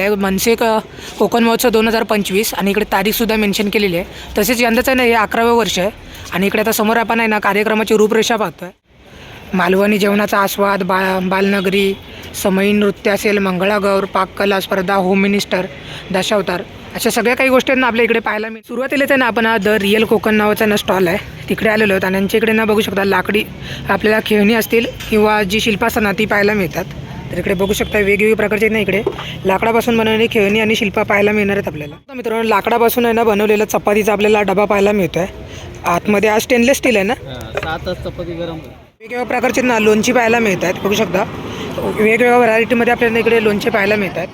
आहे. मनसे क- कोकण महोत्सव दोन हजार पंचवीस आणि इकडे तारीखसुद्धा मेन्शन केलेली आहे. तसेच यंदाचं आहे ना हे अकरावं वर्ष आहे. आणि इकडे आता समोर आपण आहे ना कार्यक्रमाची रूपरेषा पाहतोय. मालवणी जेवणाचा आस्वाद बा बालनगरी समयी नृत्य असेल मंगळागौर पाककला स्पर्धा होम मिनिस्टर दशावतार अशा सगळ्या काही गोष्टी आहेत ना आपल्या इकडे पाहायला मिळेल सुरुवातीलाच आहे ना आपण द रिअल कोकण नावाचा ना स्टॉल आहे. तिकडे आलेलो आहोत आणि यांच्या इकडे ना बघू शकता लाकडी आपल्याला खेळणी असतील किंवा जी शिल्पासना ती पाहायला मिळतात. तर इकडे बघू शकता वेगवेगळ्या प्रकारचे आहेत ना इकडे. लाकडापासून बनवलेली खेळणी आणि शिल्पा पाहायला मिळणार आहेत आपल्याला. आता मित्रांनो लाकडापासून आहे ना बनवलेला चपातीचा आपल्याला डबा पाहायला मिळतो आहे आतमध्ये हा स्टेनलेस स्टील आहे ना? सातच चपाती गरम वेगवेगळ्या प्रकारचे ना लोणची पाहायला मिळतात बघू शकता. वेगवेगळ्या व्हरायटीमध्ये आपल्याला इकडे लोणचे पाहायला मिळतात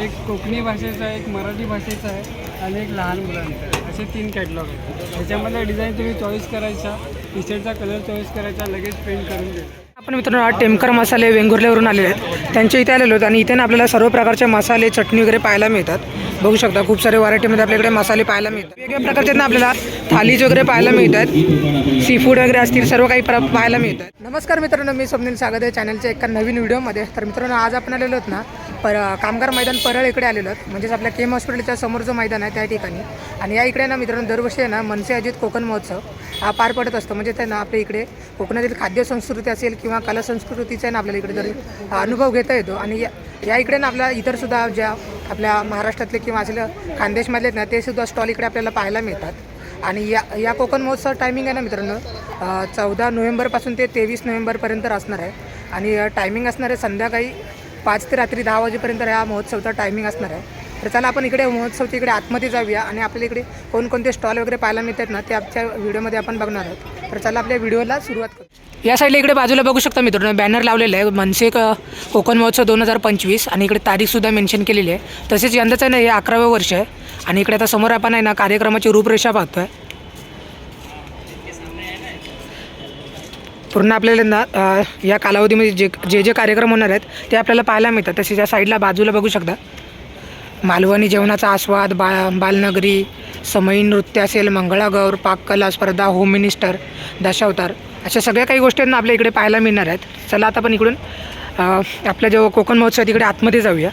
एक कोकणी भाषेचा आहे एक मराठी भाषेचा आहे आणि एक लहान मुलांचा आहे. असे तीन कॅटलॉग आहेत. त्याच्यामध्ये डिझाईन तुम्ही चॉईस करायचा. टी शर्टचा कलर चॉईस करायचा लगेच प्रिंट करून द्यायचा आपण मित्रांनो आज टेमकर मसाले वेंगुर्ल्यावरून आलेले आहेत. त्यांच्या इथे आलेलो आहेत आणि इथे ना आपल्याला सर्व प्रकारचे मसाले चटणी वगैरे पाहायला मिळतात. बघू शकता खूप सारे व्हरायटीमध्ये आपल्याकडे मसाले पाहायला मिळतात. वेगवेगळ्या प्रकारचे ना आपल्याला थालीज वगैरे पाहायला मिळतात. सी फूड वगैरे असतील सर्व काही प्र पाहायला मिळतात. नमस्कार मित्रांनो मी स्वप्नील स्वागत आहे चॅनलच्या एका नवीन व्हिडिओमध्ये तर मित्रांनो आज आपण आलेलो आहोत ना पर कामगार मैदान परळ इकडे आलेलो आहोत. म्हणजेच आपल्या केम हॉस्पिटलच्या समोर जो मैदान आहे त्या ठिकाणी. आणि या इकडे ना मित्रांनो दरवर्षी आहे ना मनसे आयोजित कोकण महोत्सव हा पार पडत असतो. म्हणजे ते ना आपल्या इकडे कोकणातील खाद्य संस्कृती असेल किंवा कला संस्कृतीचा आहे ना आपल्याला इकडे तरी अनुभव घेता येतो. आणि या या इकडे ना आपल्या इतरसुद्धा ज्या आपल्या महाराष्ट्रातले किंवा असेल खानदेशमधले आहेत ना ते सुद्धा स्टॉल इकडे आपल्याला पाहायला मिळतात. आणि या या कोकण महोत्सव टायमिंग आहे ना मित्रांनो चौदा नोव्हेंबरपासून ते तेवीस नोव्हेंबरपर्यंत असणार आहे. आणि टायमिंग असणार आहे संध्याकाळी पाच ते रात्री दहा वाजेपर्यंत ह्या महोत्सवचा टायमिंग असणार आहे. तर चला आपण इकडे महोत्सवच्या इकडे आतमध्ये जाऊया आणि आपल्या इकडे कोणकोणते स्टॉल वगैरे पाहायला मिळतात ना ते आमच्या व्हिडिओमध्ये आपण बघणार आहोत. तर चला आपल्या व्हिडिओला सुरुवात करू. या साईडला इकडे बाजूला बघू शकता मित्रांनो बॅनर लावलेलं आहे. मनसे कोकण महोत्सव दोन हजार पंचवीस आणि इकडे तारीखसुद्धा मेन्शन केलेली आहे. तसेच यंदाचं आहे ना हे अकरावं वर्ष आहे. आणि इकडे आता समोर आपण आहे ना कार्यक्रमाची रूपरेषा पाहतोय. पूर्ण आपल्याला ना या कालावधीमध्ये जे जे जे कार्यक्रम होणार आहेत ते आपल्याला पाहायला मिळतात. तसेच या साईडला बाजूला बघू शकता. मालवणी जेवणाचा आस्वाद बा बालनगरी समयी नृत्य असेल मंगळागौर पाककला स्पर्धा होम मिनिस्टर दशावतार अशा सगळ्या काही गोष्टी आहेत ना आपल्या इकडे पाहायला मिळणार आहेत. चला आता आपण इकडून अ, आपल्या कोकण महोत्सव तिकडे आतमध्ये जाऊया.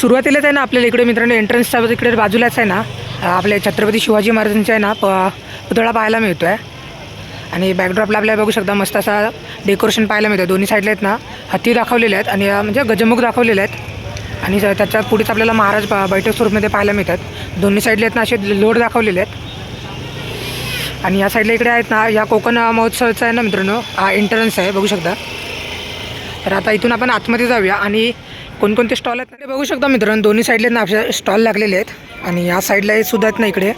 सुरुवातीलाच आहे ना आपल्याला इकडे मित्रांनो एंट्रन्सच्या तिकडे बाजूलाच आहे ना आपल्या आपले छत्रपती शिवाजी महाराजांचा आहे ना प पुतळा पाहायला मिळतो आहे आणि बॅकड्रॉपला आपल्याला बघू शकता मस्त असा डेकोरेशन पाहायला मिळतं दोन्ही साईडला आहेत ना. हत्ती दाखवलेले आहेत आणि म्हणजे गजमुख दाखवलेले आहेत. आणि ज- त्याच्या पुढेच आपल्याला महाराज बैठक स्वरूपमध्ये पाहायला मिळतात. दोन्ही साईडला आहेत ना असे लोड दाखवलेले आहेत. आणि या साईडला इकडे आहेत ना या कोकण महोत्सवाचा आहे ना मित्रांनो हा एंट्रन्स आहे बघू शकता. तर आता इथून आपण आतमध्ये जाऊया आणि कोणकोणते स्टॉल आहेत ते बघू शकता मित्रांनो. दोन्ही साईडला ना आपल्या स्टॉल लागलेले आहेत. आणि या साईडला सुद्धा आहेत ना इकडे.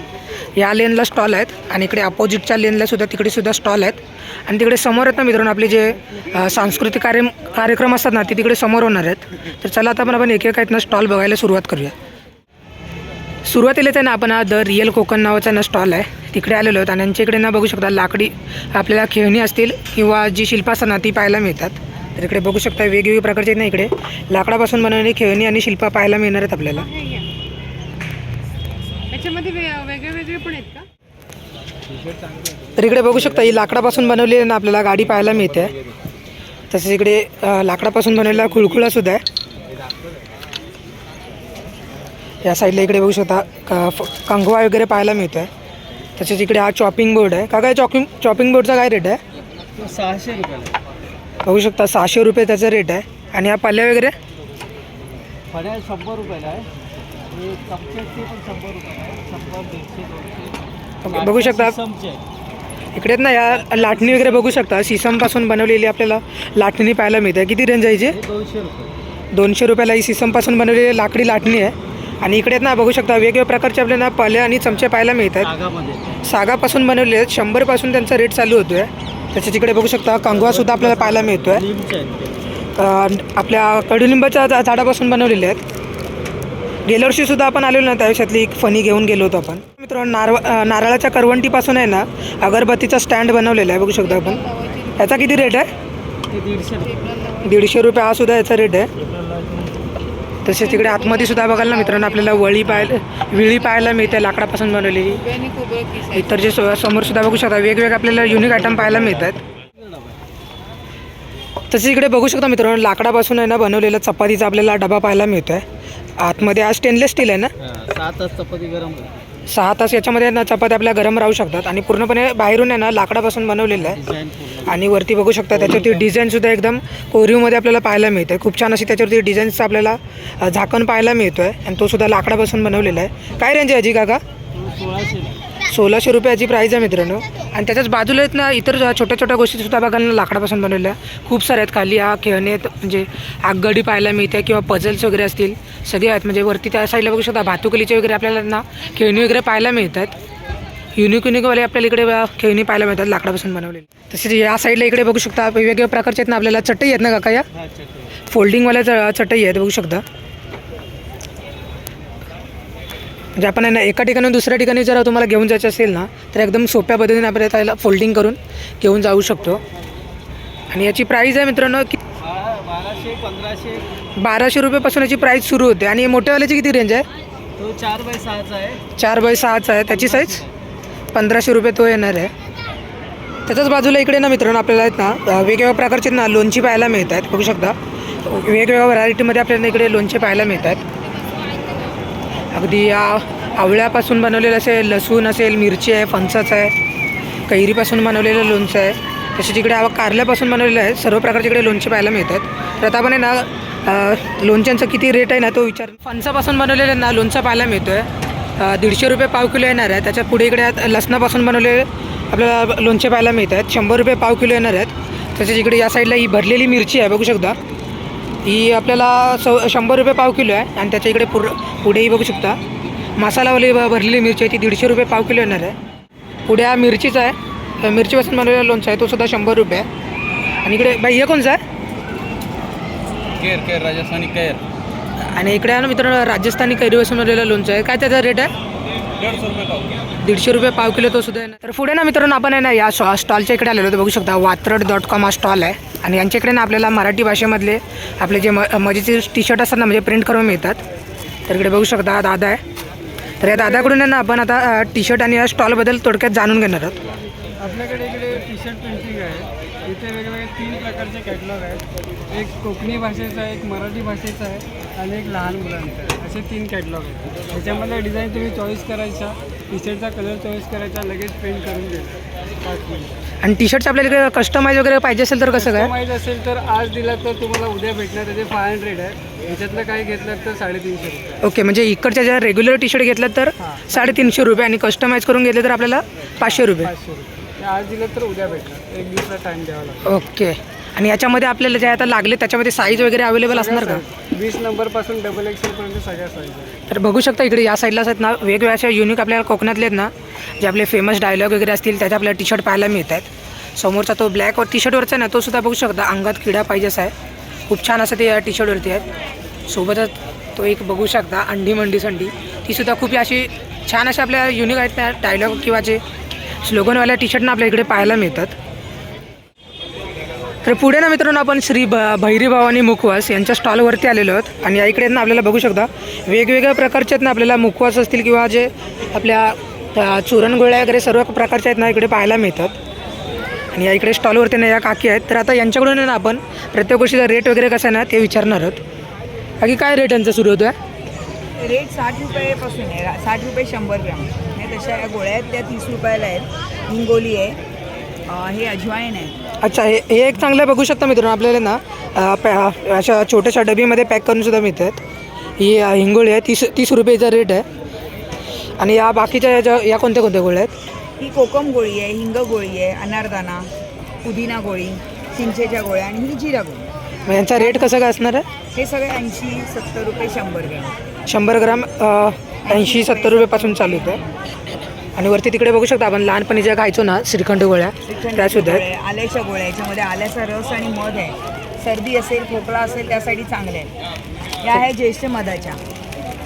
या लेनला स्टॉल आहेत आणि इकडे अपोजिटच्या लेनला सुद्धा तिकडे सुद्धा स्टॉल आहेत. आणि तिकडे समोर आहेत ना मित्रांनो आपले जे सांस्कृतिक कार्य कार्यक्रम असतात ना ते तिकडे समोर होणार आहेत. तर चला आता आपण आपण एक एक आहेत ना स्टॉल बघायला सुरुवात करूया. सुरुवातीला आहे ना आपण हा द रिअल कोकण नावाचा ना स्टॉल आहे. तिकडे आलेलो आहोत आणि यांच्या इकडे ना बघू शकता लाकडी आपल्याला खेळणी असतील किंवा जी शिल्प असं ना ती पाहायला मिळतात. तर इकडे बघू शकता वेगवेगळ्या प्रकारचे आहेत ना इकडे. लाकडापासून बनवलेली खेळणी आणि शिल्पा पाहायला मिळणार आहेत आपल्याला. त्याच्यामध्ये वेगळे वेगळे पण आहेत का? तर इकडे बघू शकता ही लाकडापासून बनवलेली ना आपल्याला गाडी पाहायला मिळते. तसेच इकडे अ, लाकडापासून बनवलेला खुळखुळा सुद्धा आहे. या साईडला इकडे बघू शकता क- फ- कंगवा वगैरे पाहायला मिळतो आहे तसेच इकडे हा चॉपिंग बोर्ड आहे. का काय चॉपिंग चॉपिंग बोर्डचा काय रेट आहे? तो सहाशे रुपयाला बघू शकता सहाशे रुपये त्याचा रेट आहे. आणि हा पल्ल्या वगैरे? शंभर रुपयाला आहे. बघू शकता. चमचे इकडे आहेत ना या लाटणी वगैरे बघू शकता. सिसमपासून बनवलेली आपल्याला लाटणी पाहायला मिळते. किती रेंज आहे याची? दोनशे रुपये. दोनशे रुपयाला ही सिसमपासून बनवलेली लाकडी लाटणी आहे. आणि इकडे आहेत ना बघू शकता वेगवेगळ्या प्रकारचे आपल्याला पले आणि चमचे पाहायला मिळतात सागापासून बनवलेले आहेत. शंभरपासून त्यांचा रेट चालू होतो आहे त्याच्या तिकडे बघू शकता कंगवासुद्धा आपल्याला पाहायला मिळतो आहे. आपल्या कडुलिंबाच्या झाडापासून बनवलेले आहेत. गेल्या वर्षी सुद्धा आपण आलेलो ना त्याविषयातली एक फणी घेऊन गेलो होतो आपण. मित्रांनो नारळ नारळाच्या करवंटीपासून आहे ना अगरबत्तीचा स्टँड बनवलेला आहे बघू शकतो आपण. याचा किती रेट आहे? दीडशे रुपये. दीडशे रुपये हा सुद्धा याचा रेट आहे. तसेच तिकडे आतमध्ये सुद्धा बघाल ना मित्रांनो आपल्याला वळी पाहायला विळी पाहायला मिळते लाकडापासून बनवलेली. इतर जे सो- समोर सुद्धा बघू शकता वेगवेगळे आपल्याला युनिक आयटम पाहायला मिळतात. तसेच इकडे बघू शकता मित्रांनो लाकडापासून आहे ना बनवलेला चपातीचा आपल्याला डबा पाहायला मिळतो आहे आतमध्ये हा स्टेनलेस स्टील आहे ना? सहा तास चपाती गरम सहा तास याच्यामध्ये ना चपात्या आपल्या गरम राहू शकतात. आणि पूर्णपणे बाहेरून आहे ना लाकडापासून बनवलेलं आहे. आणि वरती बघू शकता त्याच्यावरती डिझाईनसुद्धा एकदम कोरीवमध्ये आपल्याला पाहायला मिळते खूप छान अशी त्याच्यावरती डिझाईन्सचं आपल्याला झाकण पाहायला मिळतो आहे आणि तो सुद्धा लाकडापासून बनवलेला आहे. काय रेंज आहे अजी काका? सोळाशे सोळाशे रुपयाची प्राईज आहे मित्रांनो. आणि त्याच्याच बाजूला आहेत ना इतर छोट्या छोट्या गोष्टी सुद्धा बघायला लाकडापासून बनवलेल्या. खूप साऱ्या आहेत खाली हा खेळणे आहेत म्हणजे आगगाडी पाहायला मिळते किंवा पझल्स वगैरे असतील सगळे आहेत. म्हणजे वरती त्या साईडला बघू शकता भातुकलीचे वगैरे आपल्याला ना खेळणी वगैरे पाहायला मिळतात. युनिक युनिकवाले आपल्याला इकडे खेळणी पाहायला मिळतात लाकडापासून बनवलेली. तसेच या साईडला इकडे बघू शकता वेगवेगळ्या प्रकारचे आहेत ना आपल्याला चटई आहेत ना काका या? फोल्डिंगवाल्या चटई आहेत बघू शकता. म्हणजे आपण ना एका ठिकाणी दुसऱ्या ठिकाणी जर तुम्हाला घेऊन जायचं असेल ना तर एकदम सोप्या पद्धतीने आपण त्याला फोल्डिंग करून घेऊन जाऊ शकतो. आणि याची प्राईज आहे मित्रांनो की बारा बाराशे पंधराशे बाराशे रुपयेपासून याची प्राईज सुरू होते. आणि मोठ्यावाल्याची किती रेंज आहे? तो चार बाय सहाचा आहे. चार बाय सहाचा आहे. त्याची साईज पंधराशे रुपये तो येणार आहे. त्याच्याच बाजूला इकडे ना मित्रांनो आपल्याला आहेत ना वेगवेगळ्या प्रकारचे ना लोणची पाहायला मिळत आहेत बघू शकता. वेगवेगळ्या व्हरायटीमध्ये आपल्याला इकडे लोणचे पाहायला मिळतात अगदी या आवळ्यापासून बनवलेलं असेल लसूण असेल मिरची आहे फणसाच आहे कैरीपासून बनवलेलं लोणचं आहे. तसेच तिकडे आवा कारल्यापासून बनवलेलं आहे सर्व प्रकारचे इकडे लोणचे पाहायला मिळतात. तर आता आपण आहे ना लोणच्यांचा किती रेट आहे ना तो विचार फणसापासून बनवलेलं ना लोणचं पाहायला मिळतो आहे दीडशे रुपये पाव किलो येणार आहे. त्याच्या पुढे इकडे आहेत लसणापासून बनवलेले आपल्याला लोणचे पाहायला मिळत आहेत शंभर रुपये पाव किलो येणार आहेत. तसेच इकडे या साईडला ही भरलेली मिरची आहे बघू शकता. ही आपल्याला सौ शंभर रुपये पाव किलो आहे आणि त्याच्या इकडे पुर पुढेही बघू शकता. मसालावाली भरलेली मिरची आहे ती दीडशे रुपये पाव किलो येणार आहे. पुढे हा मिरचीचा आहे. मिरचीपासून बनवलेला लोणचा आहे तो सुद्धा शंभर रुपये आहे. आणि इकडे बाई हे कोणचा आहे? केर केर राजस्थानी केर. आणि इकडे आहे ना मित्रांनो राजस्थानी कैरीपासून बनवलेलं लोणचं आहे. काय त्याचा रेट आहे? दीडशे रुपये पाव किलो तो सुद्धा आहे तर पुढे ना मित्रांनो आपण आहे ना या स्टॉ स्टॉलच्या इकडे आलेलो तर बघू शकता वात्रट डॉट कॉम हा स्टॉल आहे. आणि यांच्याकडे ना आपल्याला मराठी भाषेमधले आपले जे म मजेचे टी शर्ट असतात ना म्हणजे प्रिंट करून मिळतात. तर इकडे बघू शकता दादा आहे. तर या दादाकडून आहे ना आपण आता टी शर्ट आणि या स्टॉलबद्दल थोडक्यात जाणून घेणार आहोत. आपल्याकडे इकडे टी शर्ट प्रिंटिंग आहे. इथे वेगवेगळे तीन प्रकारचे कॅटलॉग आहेत. एक कोकणी भाषेचा आहे एक मराठी भाषेचा आहे आणि एक लहान मुलांचा आहे. असे तीन कॅटलॉग आहेत. त्याच्यामध्ये डिझाईन तुम्ही चॉईस करायचा टी शर्टचा कलर चॉईस करायचा लगेच प्रिंट करून द्यायचा आणि टी शर्टचं आपल्याला इकडे कस्टमाइज वगैरे पाहिजे असेल तर कसं काय? माहीत असेल तर आज दिला तर तुम्हाला उद्या भेटणार त्याचे फाय हंड्रेड आहे. ह्याच्यातलं काही घेतलं तर साडेतीनशे रुपये. ओके म्हणजे इकडच्या ज्या रेग्युलर टी शर्ट घेतलं तर साडेतीनशे रुपये आणि कस्टमाइज करून घेतले तर आपल्याला पाचशे रुपये. पाचशे रुपये. ते आज दिलं तर उद्या भेटणार. एक दिवसा टाईम द्यावा लागतो ओके. आणि याच्यामध्ये आपल्याला जे आता लागले त्याच्यामध्ये साईज वगैरे अवेलेबल असणार का? वीस नंबरपासून डबल एक्सेलपर्यंत सगळ्या साईज आहे तर बघू शकता इकडे या साईडलाच आहेत ना वेगवेगळ्या अशा युनिक आपल्याला कोकणातले आहेत ना जे आपले फेमस डायलॉग वगैरे असतील त्याचे आपल्याला टी शर्ट पाहायला मिळत आहेत समोरचा तो ब्लॅक टी शर्टवरचा आहे ना तो सुद्धा बघू शकता अंगात किडा पाहिजे असा आहे. खूप छान असं ते या टी शर्टवरती आहेत. सोबतच तो एक बघू शकता अंडी मंडी संडी. ती सुद्धा खूप अशी छान अशा आपल्या युनिक आहेत त्या डायलॉग किंवा जे स्लोगनवाल्या टी शर्टना आपल्या इकडे पाहायला मिळतात. तर पुढे ना मित्रांनो आपण श्री भ भैरी भवानी मुखवास यांच्या स्टॉलवरती आलेलो आहोत. आणि या इकडे ना आपल्याला बघू शकता वेगवेगळ्या प्रकारचे आहेत ना आपल्याला मुखवास असतील किंवा जे आपल्या चुरणगोळ्या वगैरे सर्व प्रकारच्या आहेत ना इकडे पाहायला मिळतात. आणि या इकडे स्टॉलवरती ना या काकी आहेत. तर आता यांच्याकडून ना आपण प्रत्येक गोष्टीचा रेट वगैरे कसं आहे ना ते विचारणार आहोत. बाकी काय रेट यांचा सुरू होतो आहे रेट साठ रुपयेपासून आहे. साठ रुपये शंभर ग्राम. हे तशा या गोळ्या आहेत त्या तीस रुपयाला आहेत. हिंगोली आहे. हे अजवाईन आहे. अच्छा हे हे एक चांगलं बघू शकता मित्रांनो आपल्याला ना अ, पॅ- अशा छोट्याशा डबीमध्ये पॅक करून सुद्धा मिळतात. ही अ, हिंगोळी आहे तीस तीस रुपयेचा रेट आहे. आणि या बाकीच्या याच्या या कोणत्या कोणत्या गोळ्या आहेत? ही कोकम गोळी आहे हिंग गोळी आहे अनारदाना पुदिना गोळी चिंचेच्या गोळ्या आणि ही जिरा गोळी. मग यांचा रेट कसं काय असणार आहे? हे सगळे ऐंशी सत्तर रुपये शंभर ग्राम. शंभर ग्राम ऐंशी सत्तर रुपयेपासून चालू होतं आणि वरती तिकडे बघू शकता आपण लहानपणी ज्या खायचो ना श्रीखंड गोळ्या त्या सुद्धा आहेत. आल्याच्या गोळ्या याच्यामध्ये आल्याचा रस आणि मध आहे. सर्दी असेल खोकला असेल त्यासाठी चांगले आहेत. या आहेत ज्येष्ठ मधाच्या.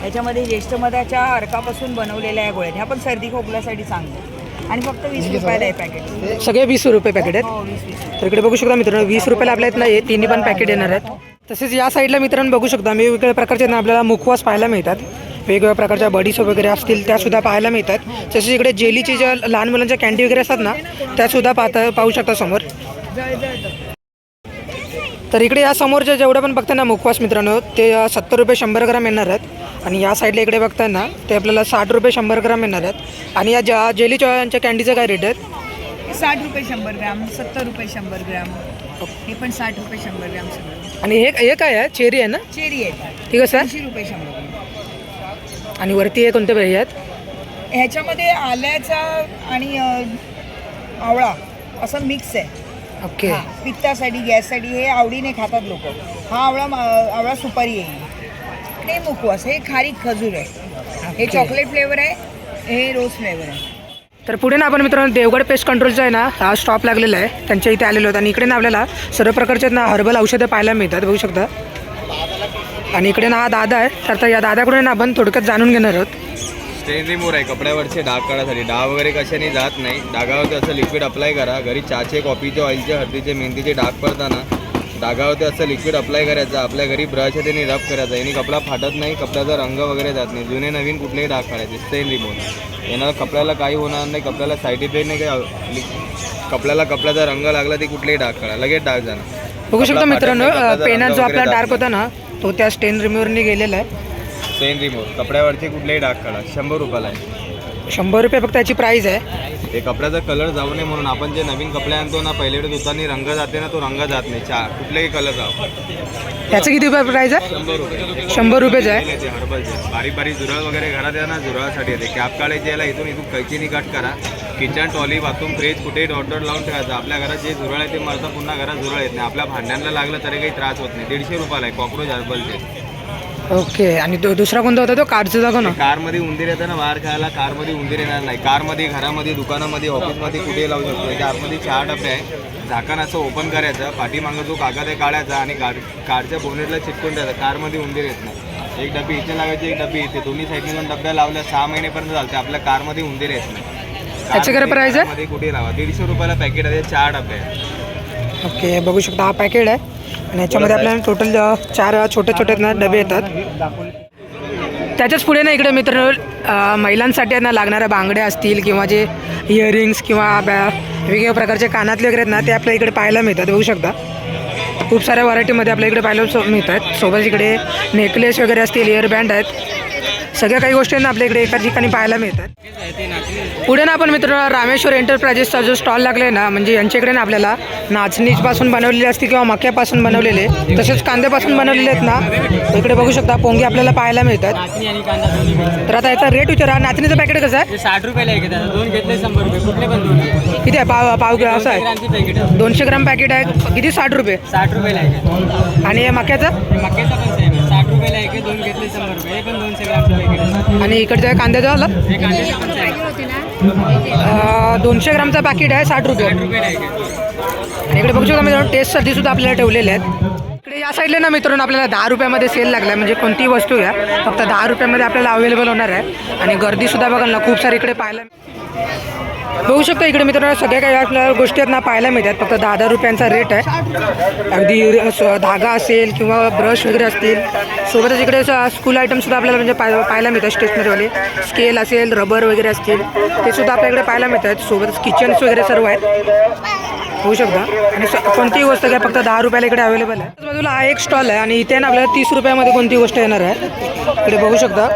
याच्यामध्ये ज्येष्ठ मधाच्या अर्कापासून बनवलेल्या या गोळ्या आहेत. ह्या पण सर्दी खोकल्यासाठी चांगल्या आहेत. आणि फक्त वीस रुपयाला आहे पॅकेट सगळे वीस रुपये पॅकेट आहेत. हो वीस वीस तर इकडे बघू शकता मित्रांनो वीस रुपयाला आपल्या आहेत ना हे तिन्ही पण पॅकेट येणार आहेत. तसेच या साईडला मित्रांनो बघू शकता वेगवेगळ्या प्रकारचे ना आपल्याला मुखवास पाहायला मिळतात. वेगवेगळ्या प्रकारच्या बडीस वगैरे असतील त्या सुद्धा पाहायला मिळतात. तसेच इकडे जेलीची ज्या लहान मुलांच्या कॅन्डी वगैरे असतात ना त्या सुद्धा पाहता पाहू शकता समोर. तर इकडे या समोरच्या जेवढ्या पण बघताय ना मुखवास मित्रांनो ते सत्तर रुपये शंभर ग्राम येणार आहेत. आणि या साईडला इकडे बघताय ना ते आपल्याला साठ रुपये शंभर ग्राम येणार आहेत. आणि या ज्या जेली यांच्या कॅन्डीचं काय रेट आहेत? साठ रुपये शंभर ग्राम सत्तर रुपये शंभर ग्राम. हे पण साठ रुपये शंभर ग्राम सगळं. आणि हे हे काय आहे? चेरी आहे ना? चेरी आहेत ठीक आहे सर. ऐंशी रुपये शंभर. आणि वरती हे कोणते पाहिजे आहेत? ह्याच्यामध्ये आल्याचा आणि आवळा असं मिक्स आहे. ओके. पित्तासाठी गॅससाठी हे आवडीने खातात लोक. हा आवळा आवळा सुपारी आहे. हे मुखवास हे खारीक खजूर आहे. हे चॉकलेट फ्लेवर आहे हे रोज फ्लेवर आहे. तर पुढे ना आपण मित्रांनो देवगड पेस्ट कंट्रोलचा आहे ना हा स्टॉप लागलेला आहे. त्यांच्या इथे आलेलो होतं आणि इकडे ना आपल्याला सर्व प्रकारचे ना हर्बल औषधं पाहायला मिळतात. बघू शकता. आणि इकडे ना हा दादा आहे. तर या दादाकडून ना आपण थोडक्यात जाणून घेणार आहोत. स्टेन रिमूव्हर आहे कपड्यावरचे डाग काढायसाठी डाग वगैरे कशाने जात नाही. डागावरती असं लिक्विड अप्लाय करा. घरी चहाचे कॉफीचे ऑइलचे हळदीचे मेहंदीचे डाग पडताना डागावरती असं लिक्विड अप्लाय करायचं. आपल्या घरी ब्रश आहे त्याने रब करायचा. याने कपडा फाटत नाही कपड्याचा रंग वगैरे जात नाही. जुने नवीन कुठलेही डाग काढायचे. स्टेन रिमूव्हर यानं कपड्याला काही होणार नाही. कपड्याला साईड इफेक्ट नाही काही कपड्याला कपड्याचा रंग लागला ते कुठलेही डाग काढा. लगेच डाग जाणार. बघू शकता मित्रांनो पेनात जो आपला डार्क. होता ना तो त्या स्टेन रिमूव्हरने गेलेला आहे. स्टेन रिमूव्हर कपड्यावरचे कुठलेही डाग काढा. शंभर रुपयाला आहे. शंभर रुपये फक्त याची प्राईज आहे. ते कपड्याचा कलर जाऊ नये म्हणून आपण जे नवीन कपडे आणतो ना पहिल्याकडे धुताना रंग जाते ना तो रंग जात नाही. चहा कुठलेही कलर जाऊ. त्याचं किती रुपये प्राईज आहे? शंभर रुपये. शंभर रुपयेच आहे. हर्बलचे बारीक बारीक झुरळ वगैरे घरात आहे ना झुरळासाठी येते. कॅप काढायची याला इथून इथून कैचीनी कट करा. किचन टॉली बाथरूम फ्रीज कुठेही डॉट डॉट लावून ठेवायचं. आपल्या घरात जे झुरळ आहे ते मरतं पुन्हा घरात झुरळ येत नाही. आपल्या भांड्यांना लागलं तरी काही त्रास होत नाही. दीडशे रुपयाला आहे कॉक्रोच हर्बलचे. ओके आणि तो दुसरा कोणता होता तो? कार्डचा दाखव ना? कारमध्ये उंदीर येतं ना बाहेर खायला कारमध्ये उंदीर येणार नाही. कारमध्ये घरामध्ये दुकानामध्ये ऑफिसमध्ये कुठेही लावू शकतो. याच्या आतमध्ये चार डबे आहे. झाकण असं ओपन करायचं. पाठीमागं जो कागद आहे काढायचा आणि कार कारच्या बोनेटला चिटकून द्यायचा कारमध्ये उंदीर येत नाही. एक डबी इथे लावायची एक डबी इथे. दोन्ही साईडने दोन डब्या लावल्या. सहा महिनेपर्यंत चालते. आपल्या कारमध्ये उंदीर येत नाही. त्याचं काय price आहे? मध्ये कुठे लावा? दीडशे रुपयाला पॅकेट आहे चार डबे आहे ओके बघू शकता हा पॅकेट आहे. आणि याच्यामध्ये आपल्याला टोटल चार छोटे छोटे ना डबे येतात. त्याच्याच पुढे ना इकडे मित्र महिलांसाठी ना लागणाऱ्या बांगड्या असतील किंवा जे इयरिंग्स किंवा बॅ- वेगवेगळ्या प्रकारचे कानातले वगैरे आहेत ना ते आपल्या इकडे पाहायला मिळतात बघू शकता. खूप साऱ्या व्हरायटीमध्ये आपल्या इकडे पाहायला सो मिळतात. सोबत इकडे नेकलेस वगैरे असतील इयरबँड आहेत. सगळ्या काही गोष्टी ना आपल्या इकडे एका ठिकाणी पाहायला मिळतात. पुढे ना आपण मित्र रामेश्वर एंटरप्राइजेसचा जो स्टॉल लागलाय ना म्हणजे यांच्याकडे ना आपल्याला नाचणीपासून बनवलेले असते किंवा मक्यापासून बनवलेले तसेच कांद्यापासून बनवलेले आहेत ना इकडे बघू शकता पोंगे आपल्याला पाहायला मिळतात. तर आता याचा रेट विचारा. नाचणीचं पॅकेट कसं आहे? साठ रुपयाला एक आहे दोन घेतले शंभर रुपये. कुठले पण दोन घे. किती आहे पाव पाव किलो असं आहे. दोनशे ग्राम पॅकेट आहे. किती? साठ रुपये. साठ रुपयाला आहे. आणि मक्याचं? मक्याचा रुपयाला एक आहे दोन घेतले शंभर रुपये पण दोनशे ग्रामचं पॅकेट आहे आणि इकडचं कांद्याचं आलं हे दोनशे ग्रामचं पॅकेट आहे साठ रुपये. आणि इकडे बघू शकता मित्रांनो टेस्टसाठी सुद्धा आपल्याला ठेवलेले आहेत. इकडे या साईडला ना मित्रांनो आपल्याला दहा रुपयामध्ये सेल लागला आहे म्हणजे कोणतीही वस्तू घ्या फक्त दहा रुपयामध्ये आपल्याला अवेलेबल होणार आहे. आणि गर्दीसुद्धा बघाल ना खूप सारी इकडे पाहायला बघू शकता इकडे मित्रांनो सगळ्या काही आपल्याला गोष्टी आहेत ना पाहायला मिळतात. फक्त दहा दहा रुपयांचा रेट आहे. अगदी धागा असेल किंवा ब्रश वगैरे असतील. सोबतच इकडे स्कूल आयटमसुद्धा आपल्याला म्हणजे पाय पाहायला मिळतात स्टेशनरीवाले स्केल असेल रबर वगैरे असतील ते सुद्धा आपल्याकडे पाहायला मिळतात. सोबतच किचन्स वगैरे सर्व आहेत. होऊ शकता. आणि कोणतीही गोष्ट काय फक्त दहा रुपयाला इकडे अवेलेबल आहे. बाजूला हा एक स्टॉल आहे आणि इथे ना आपल्याला तीस रुपयामध्ये कोणती गोष्ट येणार आहे? इकडे बघू शकता.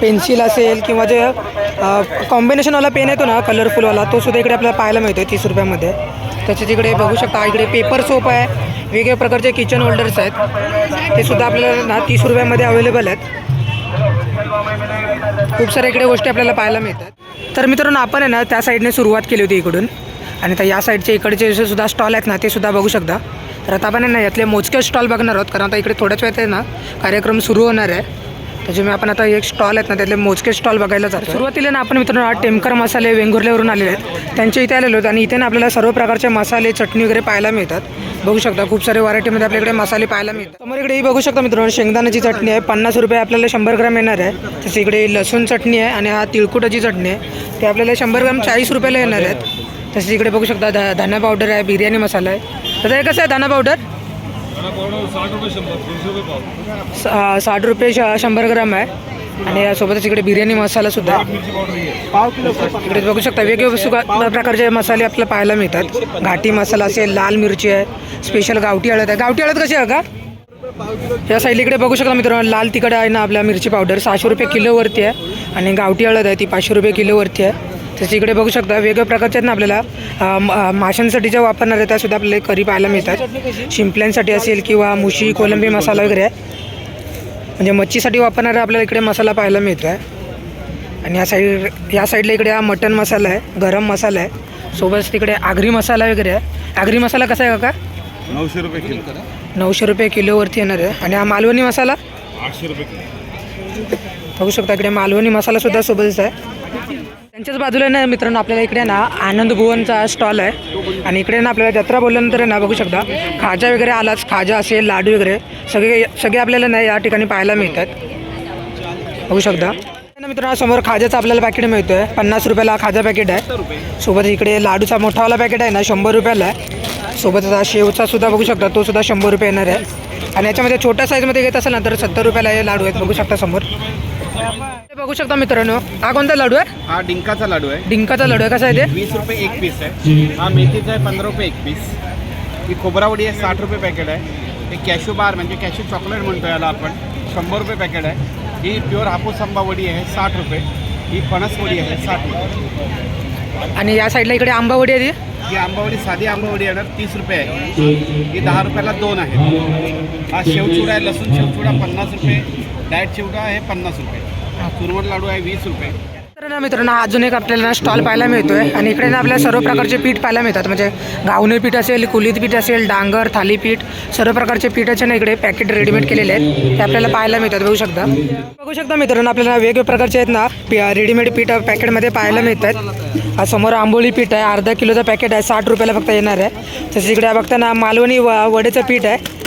पेन्सिल असेल किंवा जे कॉम्बिनेशनवाला पेन येतो ना कलरफुलवाला तो सुद्धा इकडे आपल्याला पाहायला मिळतो आहे तीस रुपयामध्ये. त्याच्यात इकडे बघू शकता इकडे पेपर सोप आहे. वेगवेगळ्या प्रकारचे किचन होल्डर्स आहेत. ते सुद्धा आपल्याला ना तीस रुपयामध्ये अवेलेबल आहेत. खूप साऱ्या इकडे गोष्टी आपल्याला पाहायला मिळतात. तर मित्रांनो आपण आहे ना त्या साईडने सुरुवात केली होती इकडून. आणि तर या साईडचे इकडचे जे सुद्धा स्टॉल आहेत ना ते सुद्धा बघू शकता. तर आता आपण आहे ना यातले मोजके स्टॉल बघणार आहोत. कारण आता इकडे थोड्याच वेळात आहे ना कार्यक्रम सुरू होणार आहे. म्हणजे त्याच्यामुळे आपण आता एक स्टॉल आहेत ना त्यातले मोजके स्टॉल बघायला जातो सुरुवातीला ना आपण मित्रांनो टेमकर मसाले वेंगुर्ल्यावरून आलेले आहेत. त्यांच्या इथे आलेलो आहेत आणि इथे ना आपल्याला सर्व प्रकारचे मसाले चटणी वगैरे पाहायला मिळतात. बघू शकता खूप सारे व्हरायटीमध्ये आपल्याकडे मसाले पाहायला मिळतात. समोर इकडे ही बघू शकता मित्रांनो शेंगदाण्याची चटणी आहे. पन्नास रुपये आपल्याला शंभर ग्राम येणार आहे. तसं इकडे लसूण चटणी आहे आणि हा तिळकुटाची चटणी आहे. ते आपल्याला शंभर ग्राम चाळीस रुपयाला येणार आहेत. तसेच इकडे बघू शकता ध धना पावडर आहे बिर्याणी मसाला आहे. तर हे कसं आहे धना पावडर साठ रुपये श- शंभर ग्राम आहे. आणि यासोबतच इकडे बिर्याणी मसाला सुद्धा आहे. इकडे बघू शकता वेगवेगळे सुगा प्रकारचे मसाले आपल्याला पाहायला मिळतात. घाटी मसाला असेल लाल मिरची आहे स्पेशल गावठी हळद आहे. गावठी हळद कशी आहे का? या साईडला इकडे बघू शकता मित्रांनो लाल तिखट आहे ना आपल्या मिरची पावडर सहाशे रुपये किलोवरती आहे. आणि गावठी हळद आहे ती पाचशे रुपये किलोवरती आहे. तसे इकडे बघू शकता वेगवेगळ्या प्रकारचे आहेत ना आपल्याला. माशांसाठी ज्या वापरणार आहे त्यासुद्धा आपल्याला करी पाहायला मिळतात. शिंपल्यांसाठी असेल किंवा मुशी कोलंबी मसाला वगैरे आहे. म्हणजे मच्छीसाठी वापरणारा आपल्याला इकडे मसाला पाहायला मिळतो आहे आणि या साईड या साईडला इकडे हा मटन मसाला आहे गरम मसाला आहे. सोबत तिकडे आगरी मसाला वगैरे आहे. आगरी मसाला कसा आहे काका? नऊशे रुपये किलो. नऊशे रुपये किलोवरती येणार आहे. आणि हा मालवणी मसाला? आठशे रुपये किलो. बघू शकता इकडे मालवणी मसाला सुद्धा सोबतच आहे. त्यांच्याच बाजूला ना मित्रांनो आपल्याला इकडे ना आनंद भुवनचा स्टॉल आहे. आणि इकडे ना आपल्याला जत्रा बोलल्यानंतर आहे ना बघू शकता खाजा वगैरे आलाच खाजा असेल लाडू वगैरे सगळे सगळे आपल्याला ना या ठिकाणी पाहायला मिळतात. बघू शकता. ना मित्रांनो समोर खाज्याचं आपल्याला पॅकेट मिळतं आहे पन्नास रुपयाला खाजा पॅकेट आहे. सोबत इकडे लाडूचा मोठावाला पॅकेट आहे ना शंभर रुपयाला आहे. सोबत आता शेवचा सुद्धा बघू शकता तो सुद्धा शंभर रुपये येणार आहे. आणि याच्यामध्ये छोट्या साईजमध्ये घेत असेल ना तर सत्तर रुपयाला हे लाडू आहेत. बघू शकता समोर. बघू शकता मित्रांनो हा कोणता लाडू आहे? हा डिंकाचा लाडू आहे. डिंकाचा लाडू आहे कसा आहे ते? वीस रुपये एक पीस आहे. हा मेथीचा आहे पंधरा रुपये एक पीस. ही खोबरावडी आहे साठ रुपये पॅकेट आहे. हे कॅशू बार म्हणजे कॅशू चॉकलेट म्हणतो याला आपण. शंभर रुपये पॅकेट आहे. ही प्युअर हापूस आंबा वडी आहे साठ रुपये. ही फणस वडी आहे साठ रुपये. आणि या साईडला इकडे आंबावडी आहे ती? ही आंबावडी साधी आंबावडी येणार तीस रुपये आहे. ही दहा रुपयाला दोन आहेत हा शेवचुडा आहे लसूण शेवचुडा पन्नास रुपये. डाएट चिवडा आहे पन्नास रुपये. चुरमट लाडू आहे वीस रुपये. तर ना मित्रांनो अजून एक आपल्याला स्टॉल पाहायला मिळतोय. आणि इकडे ना आपल्याला सर्व प्रकारचे पीठ पाहायला मिळतात. म्हणजे गावणे पीठ असेल कुलीत पीठ असेल डांगर थालीपीठ सर्व प्रकारचे पीठाचे ना इकडे पॅकेट रेडीमेड केलेले आहेत. ते आपल्याला पाहायला मिळतात. बघू शकता. बघू शकता मित्रांनो आपल्याला वेगवेगळ्या प्रकारचे आहेत ना रेडीमेड पीठ पॅकेटमध्ये पाहायला मिळतात. समोर आंबोळी पीठ आहे. अर्धा किलोचं पॅकेट आहे. साठ रुपयाला फक्त येणार आहे. तसंच इकडे बघता ना मालवणी व वडेचं पीठ आहे.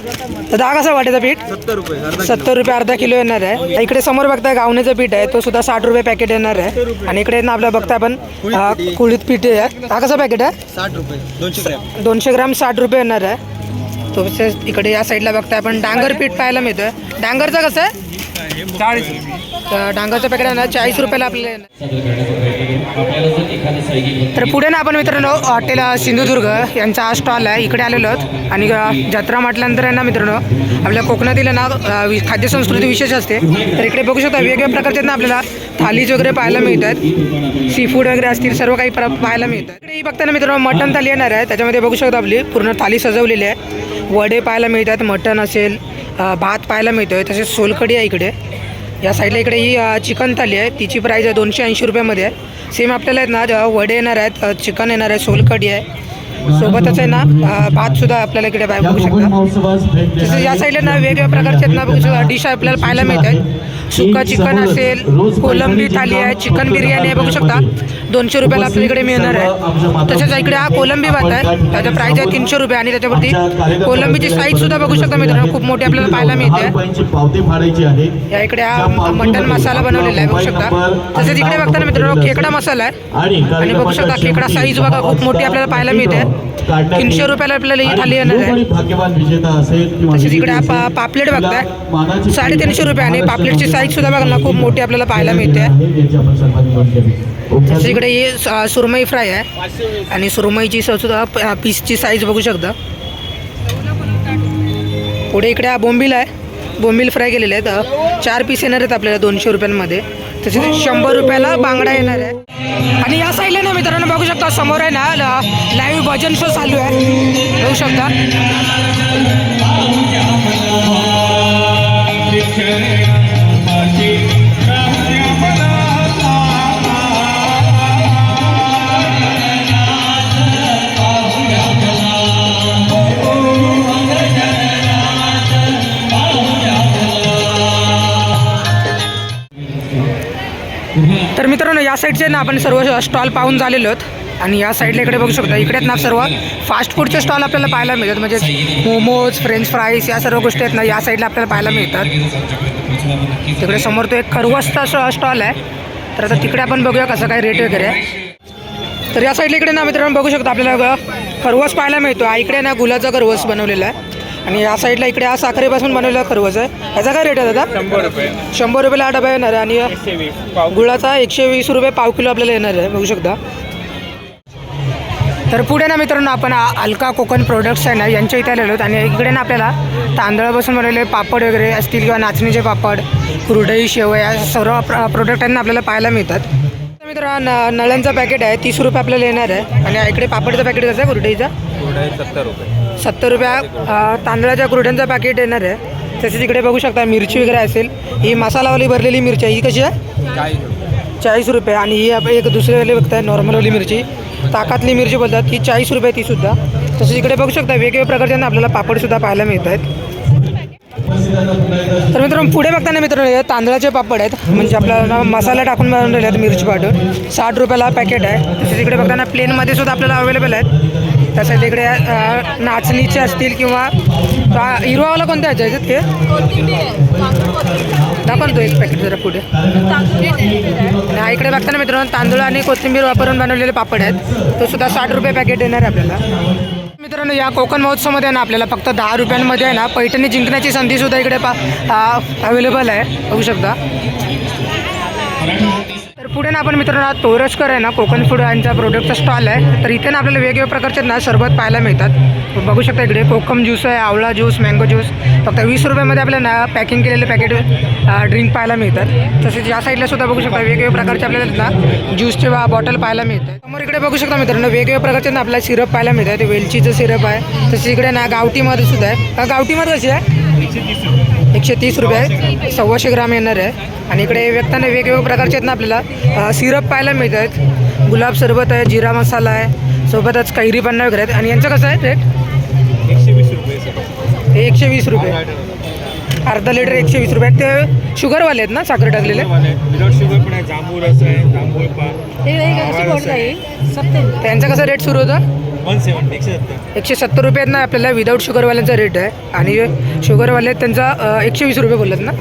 तर दहा कसं वाटेचं पीठ? सत्तर रुपये सत्तर रुपये अर्धा किलो येणार आहे. इकडे समोर बघताय गावण्याचं पीठ आहे तो सुद्धा साठ रुपये पॅकेट येणार आहे. आणि इकडे ना आपल्याला बघताय आपण अ, कुळीत पीठ आहे. हा कसं पॅकेट आहे? साठ रुपये दोनशे ग्रॅम. साठ रुपये येणार आहे. तो इकडे या साईडला बघताय आपण डांगर पीठ पाहायला मिळतोय. डांगरचं कसं आहे? चाळीस. तर डांगरचं पॅकेट आहे ना चाळीस रुपयाला आपल्याला येणार. तर पुढे ना आपण मित्रांनो हॉटेल सिंधुदुर्ग यांचा हा स्टॉल आहे. इकडे आलेलो आहोत. आणि जत्रा म्हटल्यानंतर आहे ना मित्रांनो आपल्या कोकणातील ना खाद्यसंस्कृती विशेष असते. तर इकडे बघू शकता वेगवेगळ्या प्रकारचे ना आपल्याला थालीज वगैरे पाहायला मिळतात. सी फूड वगैरे असतील सर्व काही प्र- पाहायला मिळतात. इकडे ही बघताना मित्रांनो मटन थाली येणार आहे. त्याच्यामध्ये बघू शकता आपली पूर्ण थाली सजवलेली आहे. वडे पाहायला मिळतात मटन असेल भात पाहायला मिळतोय. तसेच सोलकडी आहे इकडे. या साईडला इकडे ही चिकन थाली आहे. तिची प्राईस आहे दोनशे ऐंशी रुपयामध्ये आहे. सेम आपल्याला आहेत ना वडे येणार आहेत चिकन येणार आहे सोलकढी आहे. सोबतच आहे ना भातसुद्धा आपल्याला इकडे बघू शकता. तसंच या साईडला ना वेगवेगळ्या प्रकारचे आहेत ना बघू शकता डिश आपल्याला पाहायला मिळतात सुका चिकन असेल कोलंबी थाली आहे चिकन बिर्याणी आहे बघू शकता. दोनशे रुपयाला आपल्या इकडे मिळणार आहे. तसेच इकडे हा कोलंबी भात आहे त्याचा प्राईस आहे तीनशे रुपये आणि त्याच्यावरती कोलंबीची साईज सुद्धा बघू शकता मित्रांनो खूप मोठी आपल्याला पाहायला मिळते. या इकडे हा मटन मसाला बनवलेला आहे बघू शकता. तसेच इकडे बघताना मित्रांनो खेकडा मसाला आहे. आणि बघू शकता खेकडा साईज बघा खूप मोठी आपल्याला पाहायला मिळते. तीनशे रुपयाला आपल्याला ही थाली येणार आहे. तसेच इकडे पापलेट बघताय साडेतीनशे रुपये आणि पापलेटची साईज सुद्धा बघा ना खूप मोठी आपल्याला पाहायला मिळते. इकडे ही सुरमई फ्राय आहे. आणि सुरमईची सुद्धा पीसची साईज बघू शकता. पुढे इकडे हा बोंबील आहे. बोंबील फ्राय केलेले आहेत. चार पीस येणार आहेत आपल्याला दोनशे रुपयांमध्ये. तसेच शंभर रुपयाला बांगडा येणार आहे. आणि या साईडला ना मित्रांनो बघू शकता समोर आहे ना लाईव्ह भजन शो चालू आहे. बघू शकता. तर मित्रांनो या साईडचे ना आपण सर्व स्टॉल पाहून झालेलो आहोत. आणि या साईडला इकडे बघू शकता इकडे आहेत ना सर्व फास्ट फूडचे स्टॉल आपल्याला पाहायला मिळतात. म्हणजे मोमोज फ्रेंच फ्राईज या सर्व गोष्टी आहेत ना या साईडला आपल्याला पाहायला मिळतात. तिकडे समोर तो एक खरवसचा स्टॉल आहे. तर आता तिकडे आपण बघूया कसं काय रेट वगैरे आहे. तर या साईडला इकडे ना मित्रांनो बघू शकता आपल्याला खरवस पाहायला मिळतो. हा इकडे ना गुलाचा खरवस बनवलेला आहे. आणि या साईडला इकडे हा साखरेपासून बनवलेला खरवस आहे. ह्याचा काय रेट आहे दादा? शंभर रुपये. शंभर रुपयाला हा डबा येणार आहे. आणि गुळाचा एकशे वीस रुपये पाव किलो आपल्याला येणार आहे. बघू शकता. तर पुढे ना मित्रांनो आपण अलका कोकण प्रोडक्ट्स आहे ना यांच्या इथे आलेलो आहोत. आणि इकडे ना आपल्याला तांदळापासून बनवलेले पापड वगैरे असतील किंवा नाचणीचे पापड कुरडई शेवया या सर्व प्र प्रोडक्टांना आपल्याला पाहायला मिळतात. तर मित्रांनो न नळ्यांचं पॅकेट आहे तीस रुपये आपल्याला येणार आहे. आणि इकडे पापडचं पॅकेट कसं आहे कुरडईचा? सत्तर रुपये. सत्तर रुपया. तांदळाच्या कुरड्यांचं पॅकेट येणार आहे. तसेच इकडे बघू शकता मिरची वगैरे असेल. ही मसालावाली भरलेली मिरची आहे. ही कशी आहे? चाळीस रुपये आणि ही आप- एक दुसरीवाली बघताय नॉर्मलवाली मिरची. ताकातली मिरची बोलतात ही चाळीस रुपये ती सुद्धा. तसेच इकडे बघू शकता वेगवेगळ्या प्रकारच्या आपल्याला पापडसुद्धा पाहायला मिळत आहेत तर मित्रांनो पुढे बघताना मित्रांनो हे तांदळाचे पापड आहेत. म्हणजे आपल्याला मसाला टाकून बनवलेले आहेत मिरची पावडर. साठ रुपयाला पॅकेट आहे. तसेच इकडे बघताना प्लेनमध्ये सुद्धा आपल्याला अवेलेबल आहेत. तसेच इकडे नाचणीचे असतील किंवा अ, हिरवावाला कोणत्या ह्याच्या ते? दाखवतो तो एक पॅकेट जरा पुढे. आणि इकडे बघताना मित्रांनो तांदूळ आणि कोथिंबीर वापरून बनवलेले पापड आहेत. तो सुद्धा साठ रुपये पॅकेट देणार आहे आपल्याला. मित्रांनो या कोकण महोत्सवमध्ये ना आपल्याला फक्त दहा रुपयांमध्ये आहे ना पैठणी जिंकण्याची संधी सुद्धा इकडे पा अवेलेबल आहे. बघू शकता. तर पुढे ना आपण मित्रांनो तोरसकर आहे ना कोकण फूड यांचा प्रोडक्टचा स्टॉल आहे. तर इथे ना आपल्याला वेगवेगळ्या प्रकारचे ना सरबत पाहायला मिळतात. बघू शकता इकडे कोकम ज्यूस आहे आवळा ज्यूस मँगो ज्यूस फक्त वीस रुपयामध्ये आपल्याला ना पॅकिंग केलेले पॅकेट ड्रिंक पाहायला मिळतात. तसेच या साईडला सुद्धा बघू शकता वेगवेगळ्या प्रकारचे आपल्याला ना ज्यूसचे बॉटल पाहायला मिळतात. समोर इकडे बघू शकता मित्रांनो वेगवेगळ्या प्रकारचे ना आपल्याला सिरप पाहायला मिळतात. वेलचीचं सिरप आहे. तसेच इकडे ना गावठीमध्ये सुद्धा आहे. गावटीमध्ये गावठीमध्ये कशी आहे? एकशे तीस रुपये सव्वाशे ग्राम येणार आहे. आणि इकडे व्यक्ताने वेगवेगळ्या प्रकारचे आहेत ना आपल्याला. सिरप पाहायला मिळत आहेत गुलाब सरबत आहे जिरा मसाला आहे. सोबतच कैरी पन्ना वगैरे आहेत आणि यांचं कसं आहे रेट एकशे वीस रुपये हे एकशे वीस रुपये. अर्धा लिटर एकशे वीस रुपये. ते शुगरवाले आहेत ना साखर टाकलेले? विदाउट शुगर पण आहे. जांभूळ रस आहे. जांभूळ पान त्यांचा कसा रेट सुरू होता? वन सेवन एकशे सत्तर. एकशे सत्तर रुपये आहेत ना आपल्याला विदाऊट शुगरवाल्यांचा रेट आहे. आणि शुगरवाले आहेत त्यांचा एकशे वीस रुपये बोलत ना.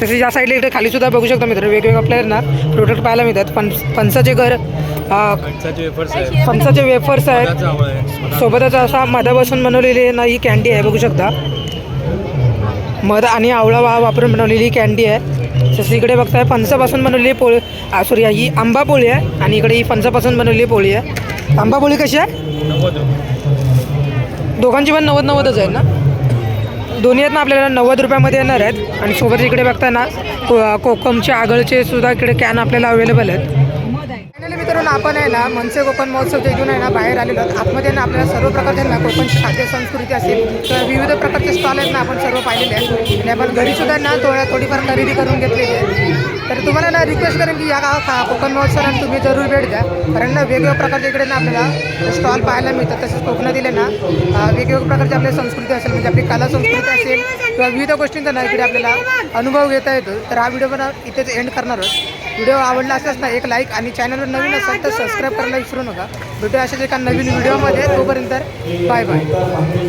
तसे या साईडला इकडे खाली सुद्धा बघू शकता मित्र वेगवेगळे आपल्याला ना. प्रोडक्ट पाहायला मिळतात. फण फणसाचे घर फणसाचे वेफर्स आहेत. सोबतच असा मधापासून बनवलेली ना ही कॅन्डी आहे बघू शकता. मध आणि आवळा वा वापरून बनवलेली ही कॅन्डी आहे. तसं इकडे बघताय फणसापासून बनवलेली पोळी सॉरी ही आंबा पोळी आहे आणि इकडे ही फणसापासून बनवलेली पोळी आहे. आंबा पोळी कशी आहे? नव्वद दोघांची पण नव्वद नव्वदच आहे ना? दोन्ही आहेत ना आपल्याला नव्वद रुपयामध्ये येणार आहेत. आणि सोबत इकडे बघता ना को कोकमचे आगळचे सुद्धा इकडे कॅन आपल्याला अवेलेबल आहेत. करून आपण आहे ना मनसे कोकण महोत्सवच्या इथून आहे ना बाहेर आलेलो आहोत. आतमध्ये ना आपल्याला सर्व प्रकारचे ना कोकणची खाद्य संस्कृती असेल तर विविध प्रकारचे स्टॉल आहेत ना आपण सर्व पाहिलेले आहेत. आणि आपण घरीसुद्धा ना थोड्या थोडीफार खरेदी करून घेतलेली आहे. तर तुम्हाला ना रिक्वेस्ट करेन की या गाव कोकण महोत्सवाला तुम्ही जरूर भेट द्या. कारण ना वेगवेगळ्या प्रकारच्या इकडे ना आपल्याला स्टॉल पाहायला मिळतात. तसेच कोकणातील ना वेगवेगळ्या प्रकारची आपली संस्कृती असेल म्हणजे आपली कला संस्कृती असेल किंवा विविध गोष्टींचा ना इकडे आपल्याला अनुभव घेता येतो. तर हा व्हिडिओ पण इथेच एंड करणार आहोत. व्हिडिओ आवडला असल्यास ना एक लाईक आणि चॅनलवर नवीन असेल तर सबस्क्राईब करायला विसरू नका. भेटूया अशाच एका नवीन व्हिडिओमध्ये. तोपर्यंत बाय बाय.